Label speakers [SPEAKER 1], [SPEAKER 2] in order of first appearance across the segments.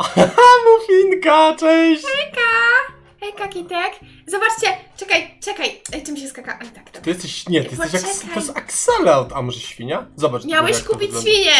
[SPEAKER 1] Mufinka, cześć!
[SPEAKER 2] Hej, Kakitek. Zobaczcie, czekaj, czekaj. Ej, czym się skaka? Oj, tak, dobra.
[SPEAKER 1] Ty jesteś, nie, ty jesteś jak,
[SPEAKER 2] Poczekaj.
[SPEAKER 1] to jest Axelot, a może świnia? Zobacz.
[SPEAKER 2] Miałeś
[SPEAKER 1] jak to
[SPEAKER 2] kupić
[SPEAKER 1] wygląda.
[SPEAKER 2] świnię.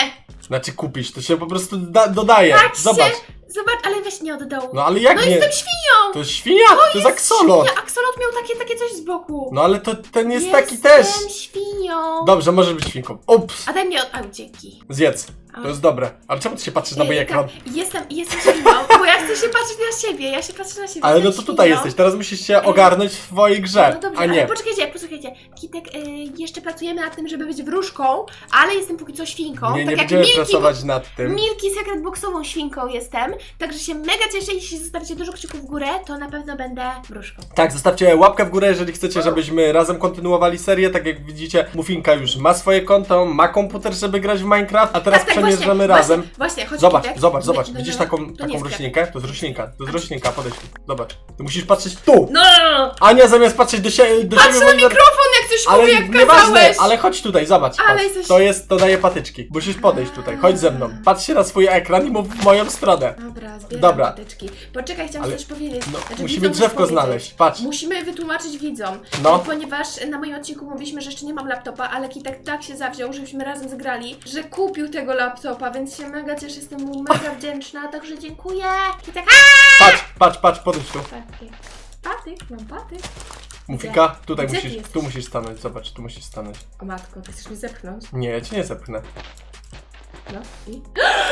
[SPEAKER 1] Znaczy kupić, to się po prostu da, dodaje.
[SPEAKER 2] Patrzcie.
[SPEAKER 1] Zobacz.
[SPEAKER 2] Zobacz, ale weź nie od dołu.
[SPEAKER 1] No ale jak
[SPEAKER 2] No
[SPEAKER 1] nie?
[SPEAKER 2] jestem świnią.
[SPEAKER 1] To jest świnia, to jest Axolot.
[SPEAKER 2] Axolot miał takie, takie coś z boku.
[SPEAKER 1] No ale to ten jest
[SPEAKER 2] jestem
[SPEAKER 1] taki też.
[SPEAKER 2] świnią.
[SPEAKER 1] Dobrze, możesz być świnką. Ups,
[SPEAKER 2] A daj mi od... Au, dzięki.
[SPEAKER 1] zjedz. To jest dobre. Ale czemu ty się patrzysz na mój
[SPEAKER 2] Ej,
[SPEAKER 1] ekran?
[SPEAKER 2] tak, Jestem, jestem świnią, bo ja chcę się patrzeć na siebie. Ja się patrzę na siebie.
[SPEAKER 1] Ale no
[SPEAKER 2] jestem
[SPEAKER 1] to tutaj
[SPEAKER 2] świnią.
[SPEAKER 1] jesteś, teraz musisz się ogarnąć w swojej grze,
[SPEAKER 2] No dobrze,
[SPEAKER 1] a
[SPEAKER 2] ale
[SPEAKER 1] nie.
[SPEAKER 2] poczekajcie, posłuchajcie. Kitek, y, jeszcze pracujemy nad tym, żeby być wróżką, ale jestem póki co świnką.
[SPEAKER 1] Nie,
[SPEAKER 2] tak
[SPEAKER 1] nie
[SPEAKER 2] jak
[SPEAKER 1] będziemy
[SPEAKER 2] Milki,
[SPEAKER 1] pracować nad tym.
[SPEAKER 2] Milki Secret Boxową świnką jestem, także się mega cieszę, jeśli zostawicie dużo kciuków w górę, to na pewno będę wróżką.
[SPEAKER 1] Tak, zostawcie łapkę w górę, jeżeli chcecie, żebyśmy razem kontynuowali serię. Tak jak widzicie, Mufinka już ma swoje konto, ma komputer, żeby grać w Minecraft, a teraz przemierzamy
[SPEAKER 2] Tak, właśnie,
[SPEAKER 1] razem.
[SPEAKER 2] Właśnie, właśnie chodź
[SPEAKER 1] Zobacz,
[SPEAKER 2] Kitek.
[SPEAKER 1] zobacz, zobacz.
[SPEAKER 2] No, no,
[SPEAKER 1] Widzisz
[SPEAKER 2] no,
[SPEAKER 1] taką,
[SPEAKER 2] to nie
[SPEAKER 1] taką
[SPEAKER 2] jest
[SPEAKER 1] roślinkę? To jest roślinka, to jest roślinka, podejdź. Zobacz. Ty musisz patrzeć tu!
[SPEAKER 2] No, no, no.
[SPEAKER 1] Ania zamiast patrzeć do, sie do
[SPEAKER 2] Patrz
[SPEAKER 1] siebie...
[SPEAKER 2] na
[SPEAKER 1] monitor-
[SPEAKER 2] mikrofon, jak coś
[SPEAKER 1] Ale
[SPEAKER 2] mówi, jak
[SPEAKER 1] nieważne,
[SPEAKER 2] kazałeś.
[SPEAKER 1] ale chodź tutaj, zobacz.
[SPEAKER 2] Ale
[SPEAKER 1] patrz.
[SPEAKER 2] jesteś-
[SPEAKER 1] To jest, to daje patyczki. Musisz podejść tutaj, chodź ze mną. Patrz się na swój ekran i mów w moją stronę.
[SPEAKER 2] Dobra, zbieram
[SPEAKER 1] Dobra.
[SPEAKER 2] patyczki. Poczekaj, chciałam
[SPEAKER 1] Ale-
[SPEAKER 2] coś powiedzieć.
[SPEAKER 1] No,
[SPEAKER 2] Znaczy,
[SPEAKER 1] musimy
[SPEAKER 2] widzom
[SPEAKER 1] drzewko
[SPEAKER 2] powiedzieć.
[SPEAKER 1] znaleźć, patrz.
[SPEAKER 2] Musimy wytłumaczyć widzom,
[SPEAKER 1] No.
[SPEAKER 2] ponieważ na moim odcinku mówiliśmy, że jeszcze nie mam laptopa, ale Kitek tak się zawziął, żebyśmy razem zagrali, że kupił tego laptopa, więc się mega cieszę, jestem mu mega wdzięczna, także dziękuję. Kitek, a!
[SPEAKER 1] Patrz, patrz, patrz, podejdź tu.
[SPEAKER 2] Patyk, patyk, mam patyk.
[SPEAKER 1] Mufika, tutaj
[SPEAKER 2] Gdzie ty
[SPEAKER 1] musisz,
[SPEAKER 2] jesteś?
[SPEAKER 1] tu musisz stanąć, zobacz, tu musisz stanąć.
[SPEAKER 2] O matko, ty chcesz mnie zepchnąć?
[SPEAKER 1] Nie, ja cię nie zepchnę.
[SPEAKER 2] No i...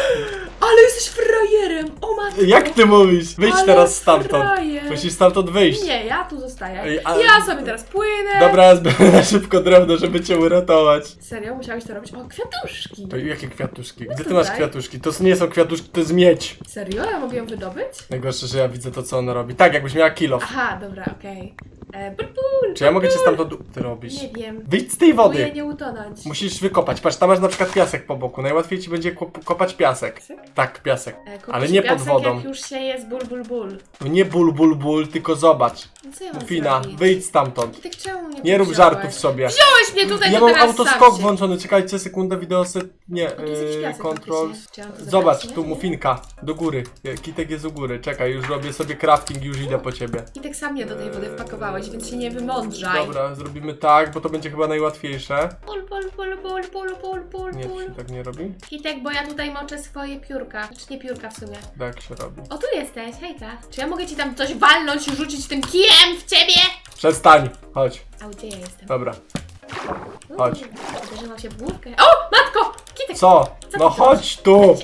[SPEAKER 2] Ale jesteś frajerem! O matko!
[SPEAKER 1] Jak ty mówisz? Wyjdź
[SPEAKER 2] Ale
[SPEAKER 1] teraz stamtąd.
[SPEAKER 2] frajer.
[SPEAKER 1] Musisz stamtąd wyjść.
[SPEAKER 2] Nie, ja tu zostaję.
[SPEAKER 1] Ej, a-
[SPEAKER 2] Ja sobie teraz płynę.
[SPEAKER 1] Dobra, ja zbieram na szybko drewno, żeby cię uratować.
[SPEAKER 2] Serio? Musiałeś to robić? O, kwiatuszki.
[SPEAKER 1] To jakie kwiatuszki? Gdzie ty
[SPEAKER 2] tutaj.
[SPEAKER 1] masz kwiatuszki? To nie są kwiatuszki, to jest miedź.
[SPEAKER 2] Serio? Ja mogę ją wydobyć?
[SPEAKER 1] Najgorsze, że ja widzę to, co ona robi. Tak, jakbyś miała kilof.
[SPEAKER 2] Aha, dobra, okej. E, bul, bul,
[SPEAKER 1] Czy ja mogę cię stamtąd robić?
[SPEAKER 2] Nie wiem.
[SPEAKER 1] Wyjdź z tej
[SPEAKER 2] Próbuję
[SPEAKER 1] wody.
[SPEAKER 2] nie utonąć.
[SPEAKER 1] Musisz wykopać. Patrz, tam masz na przykład piasek po boku. Najłatwiej ci będzie kop- kopać piasek.
[SPEAKER 2] Piasek?
[SPEAKER 1] Tak, piasek.
[SPEAKER 2] E, kupić
[SPEAKER 1] Ale nie pod
[SPEAKER 2] piasek,
[SPEAKER 1] wodą.
[SPEAKER 2] jak już się jest ból, ból, ból.
[SPEAKER 1] No nie ból, ból, ból, tylko zobacz.
[SPEAKER 2] No co ja mam
[SPEAKER 1] Fina,
[SPEAKER 2] zrobić?
[SPEAKER 1] wyjdź stamtąd.
[SPEAKER 2] Tak czemu mnie
[SPEAKER 1] Nie rób
[SPEAKER 2] wziąłeś?
[SPEAKER 1] żartów sobie.
[SPEAKER 2] Wziąłeś mnie tutaj,
[SPEAKER 1] Ja
[SPEAKER 2] to
[SPEAKER 1] mam
[SPEAKER 2] teraz
[SPEAKER 1] autoskok
[SPEAKER 2] się-
[SPEAKER 1] włączony, czekajcie sekundę, wideo set... Nie,
[SPEAKER 2] O, tu jest jakiś
[SPEAKER 1] yy,
[SPEAKER 2] piasek
[SPEAKER 1] control.
[SPEAKER 2] faktycznie. Czy ja mam to
[SPEAKER 1] Zobacz,
[SPEAKER 2] zabrać,
[SPEAKER 1] tu
[SPEAKER 2] nie?
[SPEAKER 1] mufinka, do góry. Kitek jest u góry, czekaj, już robię sobie crafting, już idę po ciebie.
[SPEAKER 2] I tak sam mnie do tej wody wpakowałeś, więc się nie wymądrzaj.
[SPEAKER 1] Dobra, zrobimy tak, bo to będzie chyba najłatwiejsze.
[SPEAKER 2] Pul, pul, pul, pul, pul, pul, pul,
[SPEAKER 1] Nie, to się tak nie robi?
[SPEAKER 2] Kitek, bo ja tutaj moczę swoje piórka. Znaczy nie piórka w sumie.
[SPEAKER 1] Tak się robi.
[SPEAKER 2] O, tu jesteś, hejka. Czy ja mogę ci tam coś walnąć, rzucić tym kijem w ciebie?
[SPEAKER 1] Przestań, chodź,
[SPEAKER 2] A gdzie ja jestem?
[SPEAKER 1] dobra. Chodź.
[SPEAKER 2] Uderzyłam się w główkę. O, matko! Kitek!
[SPEAKER 1] Co?
[SPEAKER 2] Co
[SPEAKER 1] No
[SPEAKER 2] ty
[SPEAKER 1] chodź tu!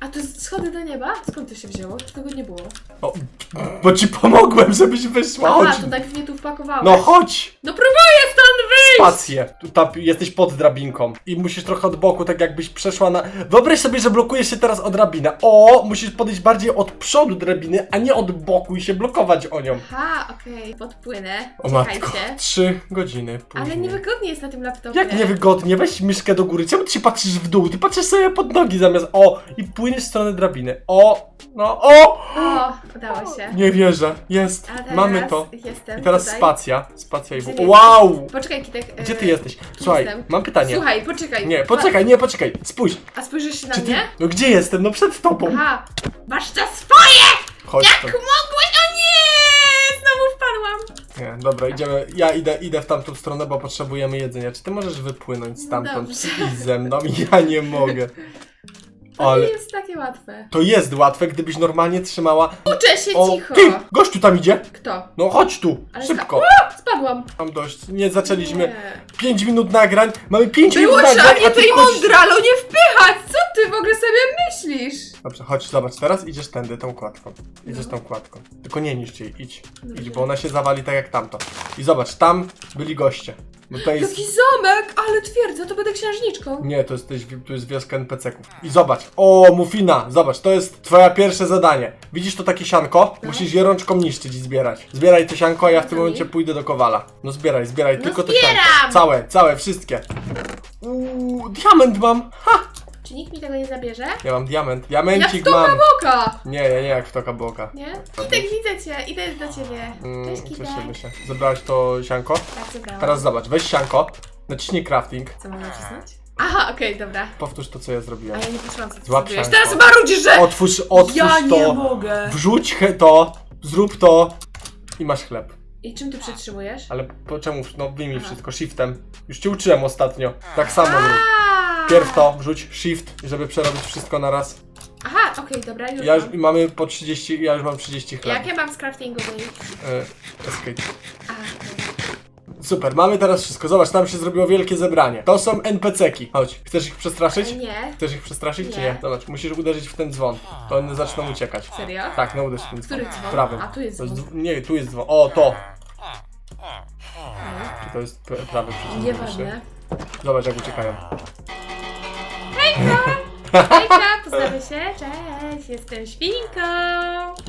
[SPEAKER 2] A to schody do nieba? Skąd to się wzięło? Tego nie było.
[SPEAKER 1] O, bo ci pomogłem, żebyś wyszła,
[SPEAKER 2] Aha,
[SPEAKER 1] chodź.
[SPEAKER 2] to najpierw mnie tu wpakowałeś.
[SPEAKER 1] No chodź!
[SPEAKER 2] No próbuję!
[SPEAKER 1] Spację. Tu, jesteś pod drabinką i musisz trochę od boku, tak jakbyś przeszła na... Wyobraź sobie, że blokujesz się teraz o drabinę. O, musisz podejść bardziej od przodu drabiny, a nie od boku i się blokować o nią.
[SPEAKER 2] Aha, okej, podpłynę.
[SPEAKER 1] O matko, trzy godziny później.
[SPEAKER 2] Ale niewygodnie jest na tym laptopie.
[SPEAKER 1] Jak niewygodnie, weź myszkę do góry. Czemu ty się patrzysz w dół? Ty patrzysz sobie pod nogi zamiast o i płyniesz w stronę drabiny. O, no o!
[SPEAKER 2] O, udało się.
[SPEAKER 1] Nie wierzę, jest,
[SPEAKER 2] A teraz
[SPEAKER 1] mamy to.
[SPEAKER 2] Jestem
[SPEAKER 1] I teraz
[SPEAKER 2] tutaj.
[SPEAKER 1] spacja, spacja i w... Wow!
[SPEAKER 2] Poczekaj, Kitek.
[SPEAKER 1] Gdzie ty jesteś? Słuchaj,
[SPEAKER 2] jestem.
[SPEAKER 1] mam pytanie.
[SPEAKER 2] Słuchaj, poczekaj.
[SPEAKER 1] Nie, poczekaj, nie, poczekaj, spójrz.
[SPEAKER 2] A spojrzysz się na
[SPEAKER 1] Czy ty...
[SPEAKER 2] mnie?
[SPEAKER 1] No gdzie jestem? No przed tobą.
[SPEAKER 2] Aha, masz to swoje!
[SPEAKER 1] Chodź
[SPEAKER 2] Jak
[SPEAKER 1] tu.
[SPEAKER 2] mogłeś? O nie! Znowu wpadłam.
[SPEAKER 1] Nie, dobra, idziemy. Ja idę, idę w tamtą stronę, bo potrzebujemy jedzenia. Czy ty możesz wypłynąć stamtąd
[SPEAKER 2] Dobrze.
[SPEAKER 1] i ze mną? Ja nie mogę.
[SPEAKER 2] To
[SPEAKER 1] Ale
[SPEAKER 2] nie jest takie łatwe.
[SPEAKER 1] to jest łatwe, gdybyś normalnie trzymała.
[SPEAKER 2] Uczę się cicho.
[SPEAKER 1] ty! Gościu tam idzie!
[SPEAKER 2] Kto?
[SPEAKER 1] No chodź tu!
[SPEAKER 2] Ale
[SPEAKER 1] Szybko!
[SPEAKER 2] Spadłam.
[SPEAKER 1] Mam dość. Nie zaczęliśmy.
[SPEAKER 2] Nie.
[SPEAKER 1] 5 minut nagrań. Mamy 5 minut
[SPEAKER 2] trzeba
[SPEAKER 1] nagrań, a ty
[SPEAKER 2] tej
[SPEAKER 1] wchodzisz-
[SPEAKER 2] mądralo nie wpychać! Co ty w ogóle sobie myślisz?
[SPEAKER 1] Dobrze, chodź, zobacz, teraz idziesz tędy, tą kładką. Idziesz
[SPEAKER 2] No.
[SPEAKER 1] tą kładką. Tylko nie niszcz jej, idź. Idź, bo ona się zawali tak jak tamto. I zobacz, tam byli goście. Bo tutaj jest...
[SPEAKER 2] Jaki zamek, ale twierdzę, to będę księżniczką.
[SPEAKER 1] Nie, to jest, to jest, to wioska NPC-ków. I zobacz, o, Mufina, zobacz, to jest twoje pierwsze zadanie. Widzisz to takie sianko?
[SPEAKER 2] No.
[SPEAKER 1] Musisz je rączką niszczyć i zbierać. Zbieraj to sianko, a ja w tym
[SPEAKER 2] mi?
[SPEAKER 1] momencie pójdę do Kowala. No zbieraj, zbieraj,
[SPEAKER 2] No
[SPEAKER 1] tylko to
[SPEAKER 2] zbieram!
[SPEAKER 1] sianko. Całe, całe, wszystkie. Uuu, diament mam! Ha!
[SPEAKER 2] Czy nikt mi tego nie zabierze?
[SPEAKER 1] Ja mam diament.
[SPEAKER 2] Jak
[SPEAKER 1] Diamencik
[SPEAKER 2] w Toka
[SPEAKER 1] mam.
[SPEAKER 2] Boka!
[SPEAKER 1] Nie, ja nie jak w Toka Boka.
[SPEAKER 2] Nie? Kitek, widzę cię, idę do ciebie.
[SPEAKER 1] Mm,
[SPEAKER 2] Cześć, Kitek.
[SPEAKER 1] cieszymy się. Zebrałaś to sianko?
[SPEAKER 2] Tak, zebrałam.
[SPEAKER 1] Teraz zobacz, weź sianko, naciśnij crafting.
[SPEAKER 2] Co mam nacisnąć? Aha, okej, dobra.
[SPEAKER 1] Powtórz to, co ja
[SPEAKER 2] A
[SPEAKER 1] zrobiłem.
[SPEAKER 2] ja nie patrzyłam, co ty
[SPEAKER 1] Złap
[SPEAKER 2] zrobiłeś. Teraz marudzisz, że...
[SPEAKER 1] Otwórz, otwórz
[SPEAKER 2] ja nie
[SPEAKER 1] to,
[SPEAKER 2] mogę.
[SPEAKER 1] wrzuć he- to, zrób to i masz chleb.
[SPEAKER 2] I czym ty przytrzymujesz?
[SPEAKER 1] Ale po czemu? No wyjmij
[SPEAKER 2] Aha.
[SPEAKER 1] wszystko, shiftem. Już cię uczyłem ostatnio. Tak samo rób. Pierw to, wrzuć shift, żeby przerobić wszystko na raz.
[SPEAKER 2] Aha, okej, dobra, już
[SPEAKER 1] Ja już
[SPEAKER 2] mam.
[SPEAKER 1] mamy po 30, ja już mam 30 chleb.
[SPEAKER 2] Jak ja mam z craftingu wyjść?
[SPEAKER 1] E, escape.
[SPEAKER 2] Aha,
[SPEAKER 1] Super, mamy teraz wszystko. Zobacz, tam się zrobiło wielkie zebranie. To są NPC-ki. Chodź, chcesz ich przestraszyć?
[SPEAKER 2] okay. Nie,
[SPEAKER 1] Chcesz ich przestraszyć, czy
[SPEAKER 2] Nie.
[SPEAKER 1] nie? Zobacz, musisz uderzyć w ten dzwon. To one zaczną uciekać.
[SPEAKER 2] serio?
[SPEAKER 1] Tak, no uderz w ten dzwon.
[SPEAKER 2] Który dzwon?
[SPEAKER 1] Prawym.
[SPEAKER 2] A, tu jest
[SPEAKER 1] To
[SPEAKER 2] dzwon.
[SPEAKER 1] dzw- Nie, tu jest dzwon. O, to! Czy to jest p- prawy przycisk?
[SPEAKER 2] Nieważne.
[SPEAKER 1] Zobacz, jak uciekają.
[SPEAKER 2] Hejka, poznamy się, cześć, jestem świnką.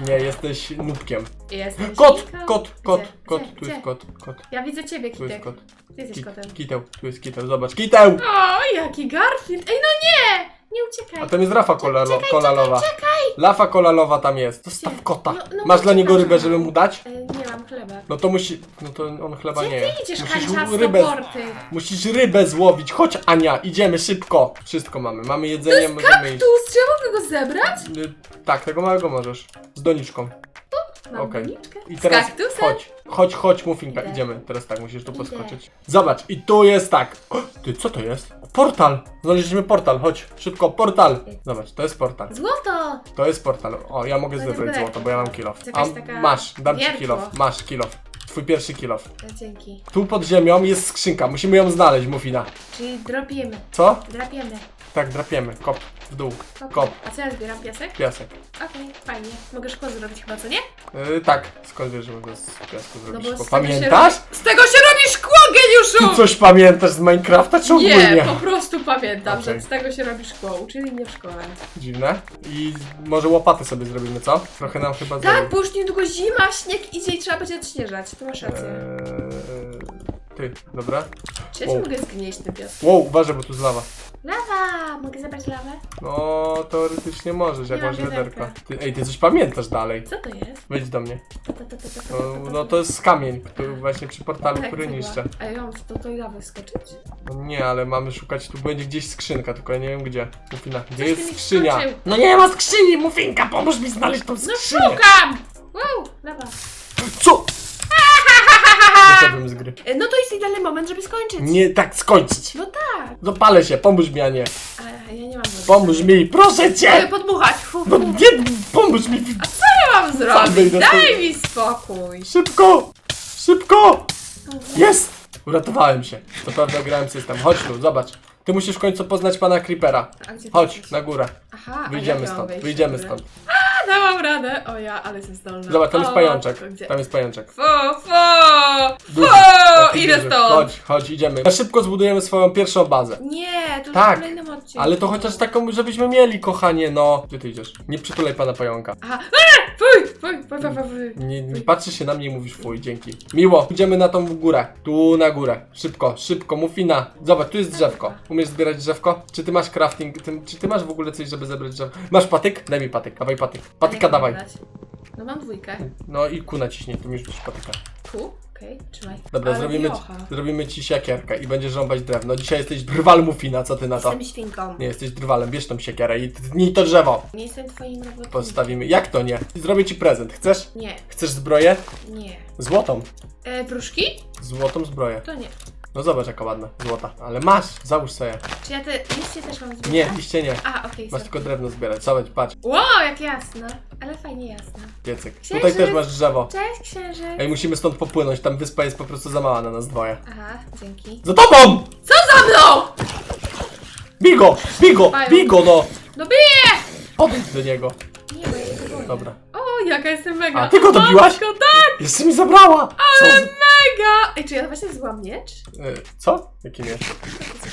[SPEAKER 1] Nie, jesteś nubkiem.
[SPEAKER 2] Jestem
[SPEAKER 1] Kot!
[SPEAKER 2] świnką.
[SPEAKER 1] Kot! Kot!
[SPEAKER 2] Gdzie?
[SPEAKER 1] Kot!
[SPEAKER 2] Gdzie?
[SPEAKER 1] Tu jest
[SPEAKER 2] Gdzie?
[SPEAKER 1] kot. Kot.
[SPEAKER 2] Ja widzę ciebie,
[SPEAKER 1] Tu jest
[SPEAKER 2] Kitek.
[SPEAKER 1] kot.
[SPEAKER 2] Ty jesteś
[SPEAKER 1] Ki-
[SPEAKER 2] kotem.
[SPEAKER 1] Kiteł. Tu jest kiteł. Zobacz. Kiteł!
[SPEAKER 2] O, jaki Garfield. Ej, no nie! Nie uciekaj.
[SPEAKER 1] A tam jest rafa kolalo,
[SPEAKER 2] Czekaj,
[SPEAKER 1] kolalowa.
[SPEAKER 2] czekaj,
[SPEAKER 1] Lafa kolalowa tam jest. Zostaw
[SPEAKER 2] Gdzie?
[SPEAKER 1] kota.
[SPEAKER 2] No- no
[SPEAKER 1] Masz dla niego rybę, żeby mu dać?
[SPEAKER 2] E, nie mam chleba.
[SPEAKER 1] No to musi. No to on chleba
[SPEAKER 2] Gdzie
[SPEAKER 1] nie
[SPEAKER 2] ty idziesz, kanciasto
[SPEAKER 1] rybę.
[SPEAKER 2] porty?
[SPEAKER 1] Musisz rybę złowić. Chodź Ania, idziemy szybko. Wszystko mamy. Mamy jedzenie, możemy iść.
[SPEAKER 2] Tu, czy ja mogę go zebrać?
[SPEAKER 1] Y, Tak, tego małego możesz. Z doniczką.
[SPEAKER 2] Mam doniczkę.
[SPEAKER 1] I
[SPEAKER 2] Z
[SPEAKER 1] teraz
[SPEAKER 2] kaktusem?
[SPEAKER 1] chodź, chodź, chodź, Muffinka,
[SPEAKER 2] Idę.
[SPEAKER 1] idziemy. Teraz tak, musisz tu
[SPEAKER 2] Idę.
[SPEAKER 1] podskoczyć. Zobacz, i tu jest tak. O, ty, co to jest? Portal! Znaleźliśmy portal, chodź, szybko, portal! Zobacz, to jest portal.
[SPEAKER 2] Złoto!
[SPEAKER 1] To jest portal. O, ja mogę
[SPEAKER 2] To
[SPEAKER 1] zebrać złoto, bo ja mam kilof.
[SPEAKER 2] To
[SPEAKER 1] A
[SPEAKER 2] jakaś taka
[SPEAKER 1] masz, dam ci
[SPEAKER 2] wiertło.
[SPEAKER 1] kilof, masz kilof. Twój pierwszy kilof.
[SPEAKER 2] E, Dzięki.
[SPEAKER 1] Tu pod ziemią jest skrzynka, musimy ją znaleźć, Muffina.
[SPEAKER 2] Czyli dropiemy.
[SPEAKER 1] Co?
[SPEAKER 2] Drapiemy.
[SPEAKER 1] Tak, drapiemy. Kop w dół.
[SPEAKER 2] Kop.
[SPEAKER 1] Kop,
[SPEAKER 2] A co ja zbieram? Piasek?
[SPEAKER 1] piasek.
[SPEAKER 2] Okej, fajnie. Mogę szkło zrobić chyba, co nie?
[SPEAKER 1] Yy, tak, skąd wiesz, że mogę z piasku
[SPEAKER 2] No
[SPEAKER 1] zrobić
[SPEAKER 2] bo
[SPEAKER 1] szkło?
[SPEAKER 2] się
[SPEAKER 1] Pamiętasz?
[SPEAKER 2] robi- Z tego się robi szkło, geniuszu!
[SPEAKER 1] Ty coś pamiętasz z Minecrafta, czy ogólnie?
[SPEAKER 2] Nie, po prostu pamiętam,
[SPEAKER 1] Okej.
[SPEAKER 2] że z tego się robi szkło. Uczyli mnie w szkole.
[SPEAKER 1] Dziwne. I może łopaty sobie zrobimy, co? Trochę nam chyba
[SPEAKER 2] Tak,
[SPEAKER 1] zajęło.
[SPEAKER 2] bo już niedługo zima, śnieg idzie i trzeba będzie odśnieżać. Tu masz rację.
[SPEAKER 1] Eee, ty, dobra.
[SPEAKER 2] Czy ja ci
[SPEAKER 1] wow.
[SPEAKER 2] mogę zgnieść ten piasek?
[SPEAKER 1] Wow, uważaj, bo tu z lawa.
[SPEAKER 2] Lawa! Mogę zabrać lawę?
[SPEAKER 1] No, teoretycznie możesz, jak
[SPEAKER 2] Nie mam
[SPEAKER 1] masz
[SPEAKER 2] wiaderka.
[SPEAKER 1] Ty, ej, ty coś pamiętasz dalej.
[SPEAKER 2] Co to jest?
[SPEAKER 1] Wejdź do mnie. No, no to jest kamień, który właśnie przy portalu,
[SPEAKER 2] Tak,
[SPEAKER 1] który
[SPEAKER 2] cegła.
[SPEAKER 1] niszczę.
[SPEAKER 2] A ja mam do tej lawy skoczyć?
[SPEAKER 1] No nie, ale mamy szukać, tu będzie gdzieś skrzynka, tylko ja nie wiem gdzie. Mufina, gdzie jest
[SPEAKER 2] mi
[SPEAKER 1] skrzynia? No nie ma skrzyni, Mufinka, pomóż mi znaleźć tą
[SPEAKER 2] No
[SPEAKER 1] skrzynię.
[SPEAKER 2] szukam! Wow, lawa.
[SPEAKER 1] Co? Wyszedłem z gry.
[SPEAKER 2] E, No to jest idealny moment, żeby skończyć.
[SPEAKER 1] Nie tak skończyć.
[SPEAKER 2] No tak.
[SPEAKER 1] Zapalę się, pomóż mi, a nie.
[SPEAKER 2] Ale ja nie mam wody.
[SPEAKER 1] Pomóż mi, proszę
[SPEAKER 2] Mogę
[SPEAKER 1] cię!
[SPEAKER 2] podmuchać. Fu,
[SPEAKER 1] No
[SPEAKER 2] fu.
[SPEAKER 1] nie, pomóż mi!
[SPEAKER 2] Co ja mam zrobić?
[SPEAKER 1] wyjdę
[SPEAKER 2] Daj mi spokój.
[SPEAKER 1] Szybko! Szybko! Jest! Uratowałem się. Co prawda grałem system. Chodź tu, zobacz. Ty musisz w końcu poznać pana Creepera.
[SPEAKER 2] A gdzie ty
[SPEAKER 1] Chodź,
[SPEAKER 2] jesteś?
[SPEAKER 1] na górę.
[SPEAKER 2] Aha, a
[SPEAKER 1] Wyjdziemy
[SPEAKER 2] jak ja mam
[SPEAKER 1] stąd, wyjdziemy stąd.
[SPEAKER 2] Dałam radę. O ja, ale jestem zdolna.
[SPEAKER 1] Zobacz, tam jest
[SPEAKER 2] O,
[SPEAKER 1] pajączek.
[SPEAKER 2] to Gdzie?
[SPEAKER 1] Tam jest pajączek. Duży,
[SPEAKER 2] Fu!
[SPEAKER 1] taki
[SPEAKER 2] Idę
[SPEAKER 1] duży.
[SPEAKER 2] stąd.
[SPEAKER 1] Chodź, chodź, idziemy. Na szybko zbudujemy swoją pierwszą bazę.
[SPEAKER 2] Nie, to
[SPEAKER 1] Tak,
[SPEAKER 2] w
[SPEAKER 1] Ale to chociaż taką, żebyśmy mieli, kochanie, no. Gdzie ty idziesz? Nie przytulaj pana pająka.
[SPEAKER 2] Aha, a, fuj, fuj, fuj, fuj, fuj.
[SPEAKER 1] Nie, nie patrzysz się na mnie i mówisz fuj, dzięki. Miło, idziemy na tą górę. Tu na górę. Szybko, szybko, mufina. Zobacz, tu jest drzewko. Umiesz zbierać drzewko? Czy ty masz crafting? Ty, czy ty masz w ogóle coś, żeby zebrać drzewo? Masz patyk? Daj mi patyk, dawaj patyk. Patyka
[SPEAKER 2] Jak mam
[SPEAKER 1] dawaj.
[SPEAKER 2] dać? No mam dwójkę.
[SPEAKER 1] No i ku naciśnij, tu już patyka.
[SPEAKER 2] Tu? Okej, trzymaj.
[SPEAKER 1] Dobra,
[SPEAKER 2] Ale
[SPEAKER 1] zrobimy,
[SPEAKER 2] wiocha.
[SPEAKER 1] zrobimy ci siekierkę i będziesz rąbać drewno. Dzisiaj jesteś drwal mufina, co ty na to?
[SPEAKER 2] Jestem świnką.
[SPEAKER 1] Nie, jesteś drwalem, bierz tą siekierę i tnij to drzewo.
[SPEAKER 2] Nie jestem twoim robotnikiem.
[SPEAKER 1] Postawimy. Jak to nie? Zrobię ci prezent. Chcesz?
[SPEAKER 2] Nie,
[SPEAKER 1] Chcesz zbroję?
[SPEAKER 2] nie.
[SPEAKER 1] Złotą.
[SPEAKER 2] E, wróżki?
[SPEAKER 1] Złotą zbroję.
[SPEAKER 2] To nie.
[SPEAKER 1] No zobacz jaka ładna, złota. Ale masz, załóż sobie.
[SPEAKER 2] Czy ja te liście też mam zbierać?
[SPEAKER 1] Nie, liście nie.
[SPEAKER 2] A, okej,
[SPEAKER 1] Masz tylko drewno zbierać. Zobacz, patrz,
[SPEAKER 2] Wow, jak jasno. Ale fajnie jasno.
[SPEAKER 1] Piecyk. Tutaj też masz drzewo.
[SPEAKER 2] Cześć, księżyc.
[SPEAKER 1] Ej, musimy stąd popłynąć, tam wyspa jest po prostu za mała na nas dwoje.
[SPEAKER 2] Aha, dzięki.
[SPEAKER 1] Za tobą!
[SPEAKER 2] Co za mną?
[SPEAKER 1] Bigo! Bigo! Bigo, no!
[SPEAKER 2] No biję!
[SPEAKER 1] Podejdź do niego.
[SPEAKER 2] Nie, bo ja się go boję.
[SPEAKER 1] Dobra.
[SPEAKER 2] O, jaka jestem mega.
[SPEAKER 1] A, ty go dobiłaś?
[SPEAKER 2] Matko, tak,
[SPEAKER 1] Jeszcze mi zabrała! Co? z-
[SPEAKER 2] mega. Ej, czy ja właśnie złam miecz?
[SPEAKER 1] Y, Co? Jaki nie?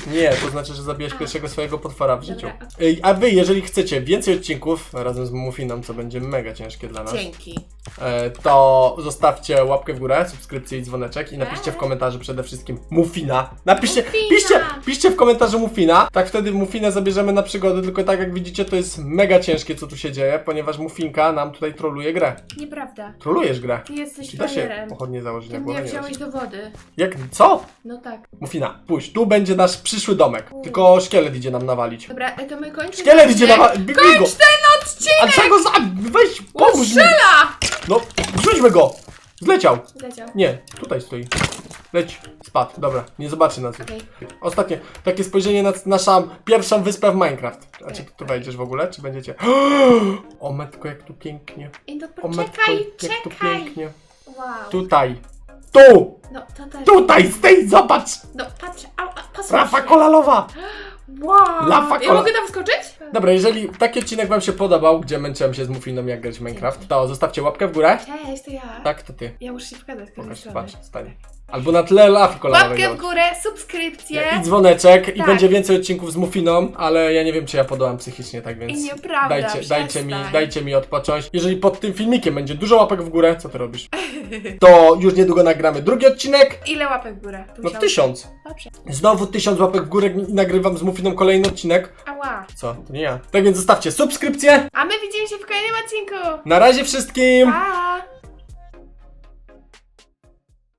[SPEAKER 1] Nie, to znaczy, że zabijesz pierwszego swojego potwora w życiu.
[SPEAKER 2] Dobra.
[SPEAKER 1] Ej, a wy, jeżeli chcecie więcej odcinków razem z Muffiną, co będzie mega ciężkie dla nas,
[SPEAKER 2] Dzięki.
[SPEAKER 1] e, to zostawcie łapkę w górę, subskrypcję i dzwoneczek i napiszcie w
[SPEAKER 2] Tak.
[SPEAKER 1] komentarzu przede wszystkim Muffina. Napiszcie,
[SPEAKER 2] Muffina!
[SPEAKER 1] piszcie, piszcie w komentarzu Muffina, tak wtedy Muffinę zabierzemy na przygody, tylko tak jak widzicie to jest mega ciężkie co tu się dzieje, ponieważ Muffinka nam tutaj troluje grę.
[SPEAKER 2] Nieprawda.
[SPEAKER 1] Trolujesz grę.
[SPEAKER 2] Ty jesteś
[SPEAKER 1] Czy da się
[SPEAKER 2] frajerem.
[SPEAKER 1] pochodnie założyć
[SPEAKER 2] Ty
[SPEAKER 1] na
[SPEAKER 2] mnie
[SPEAKER 1] głowę? Nie da
[SPEAKER 2] wziąłeś do wody.
[SPEAKER 1] Jak, co?
[SPEAKER 2] No tak.
[SPEAKER 1] Mufina, pójdź, tu będzie nasz przyszły domek. Tylko szkielet idzie nam nawalić.
[SPEAKER 2] Dobra, e, to my kończymy.
[SPEAKER 1] Szkielet idzie nawalić. Bij go!
[SPEAKER 2] Kończ ten odcinek!
[SPEAKER 1] A czego za... Weź, pomóż mi!
[SPEAKER 2] Strzela!
[SPEAKER 1] No, rzućmy go! Zleciał.
[SPEAKER 2] Zleciał.
[SPEAKER 1] Nie, tutaj stoi. Leć, spadł, dobra, nie zobaczy nas.
[SPEAKER 2] Okej.
[SPEAKER 1] Ostatnie, takie spojrzenie na naszą pierwszą wyspę w Minecraft. A czy ty tu wejdziesz w ogóle, czy będziecie... O metko, jak tu pięknie.
[SPEAKER 2] I no
[SPEAKER 1] O
[SPEAKER 2] poczekaj,
[SPEAKER 1] jak tu
[SPEAKER 2] czekaj.
[SPEAKER 1] pięknie.
[SPEAKER 2] Wow.
[SPEAKER 1] Tutaj. Tu!
[SPEAKER 2] No to też.
[SPEAKER 1] Tutaj, z tej, zobacz!
[SPEAKER 2] No patrz, a, a, patrz.
[SPEAKER 1] Rafa kolalowa!
[SPEAKER 2] Wow.
[SPEAKER 1] Lafa
[SPEAKER 2] Ja
[SPEAKER 1] kola-
[SPEAKER 2] mogę tam wskoczyć?
[SPEAKER 1] Dobra, jeżeli taki odcinek wam się podobał, gdzie męczyłem się z Mufiną jak grać w Minecraft, to zostawcie łapkę w górę.
[SPEAKER 2] Cześć, to ja.
[SPEAKER 1] Tak, to ty.
[SPEAKER 2] Ja muszę się pokazać
[SPEAKER 1] Pokaż, patrz, stanie. Albo na tle lafy kolorowej.
[SPEAKER 2] Łapkę w górę, subskrypcję.
[SPEAKER 1] I dzwoneczek, i
[SPEAKER 2] Tak.
[SPEAKER 1] będzie więcej odcinków z Mufiną, ale ja nie wiem, czy ja podołam psychicznie, tak więc.
[SPEAKER 2] I nieprawda,
[SPEAKER 1] Dajcie, dajcie, mi,
[SPEAKER 2] przestań.
[SPEAKER 1] dajcie mi odpocząć. Jeżeli pod tym filmikiem będzie dużo łapek w górę, co ty robisz? To już niedługo nagramy drugi odcinek.
[SPEAKER 2] Ile łapek w górę?
[SPEAKER 1] No tysiąc.
[SPEAKER 2] Dobrze.
[SPEAKER 1] Znowu tysiąc łapek w górę i nagrywam z Mufiną kolejny odcinek.
[SPEAKER 2] Ała.
[SPEAKER 1] Co? To nie ja. Tak więc zostawcie subskrypcję.
[SPEAKER 2] A my widzimy się w kolejnym odcinku.
[SPEAKER 1] Na razie wszystkim!
[SPEAKER 2] Pa!